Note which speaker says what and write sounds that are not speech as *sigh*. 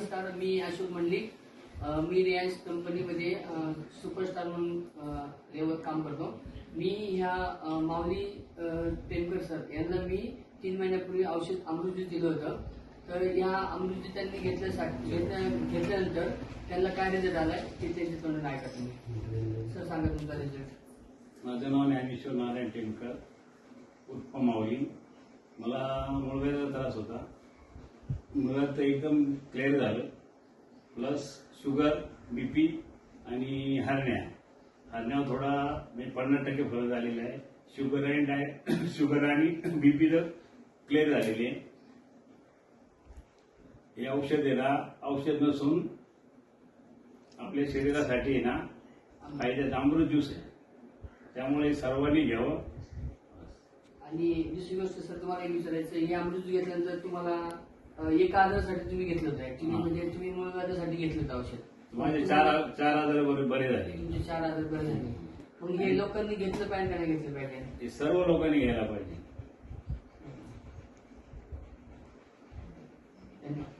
Speaker 1: नमस्कार मी अशोक मंडलिक मी रिलायन्स कंपनीमध्ये सुपरस्टार म्हणून लेवल काम करतो. मी ह्या माऊली अ, टेमकर सर यांना मी तीन महिन्यापूर्वी औषध अमृत दिलं होतं. तर या अमृतजी त्यांनी घेतल्यासाठी घेतल्या- घेतल्यानंतर त्यांना काय रिझल्ट आलाय ते त्यांच्या तोंडात ऐका तुम्ही. सर सांगा तुमचा रिझल्ट
Speaker 2: माझं नाव ज्ञानेश्वर नारायण टेमकर उत्पम माऊली. मला मुळव्याचा त्रास होता. मला तर एकदम क्लिअर झालं. प्लस शुगर बीपी आणि हरण्या. हरण्यावर थोडा म्हणजे पन्नास टक्के फरक झालेला आहे. शुगर *coughs* आणि डाय शुगर आणि बीपी तर क्लिअर झालेली आहे. हे औषध आहे ना औषध नसून आपल्या शरीरासाठी आहे ना फायद्याचं अमृत ज्यूस आहे. त्यामुळे सर्वांनी घ्यावं.
Speaker 1: आणि दुसरी गोष्ट सर तुम्हाला एक विचारायचं हे अमृत घेतल्यानंतर तुम्हाला एका आजारासाठी तुम्ही घेतलं होतं ऍक्च्युली
Speaker 2: हा.
Speaker 1: म्हणजे तुम्ही मुळव्याधासाठी घेतलं होतं औषध.
Speaker 2: माझे चार चार हजार बरे बरे झाले
Speaker 1: तुमचे चार हजार बरे झाले. मग हे लोकांनी घेतलं पाहिजे का नाही घेतलं पाहिजे?
Speaker 2: हे सर्व लोकांनी घ्यायला पाहिजे.
Speaker 1: धन्यवाद.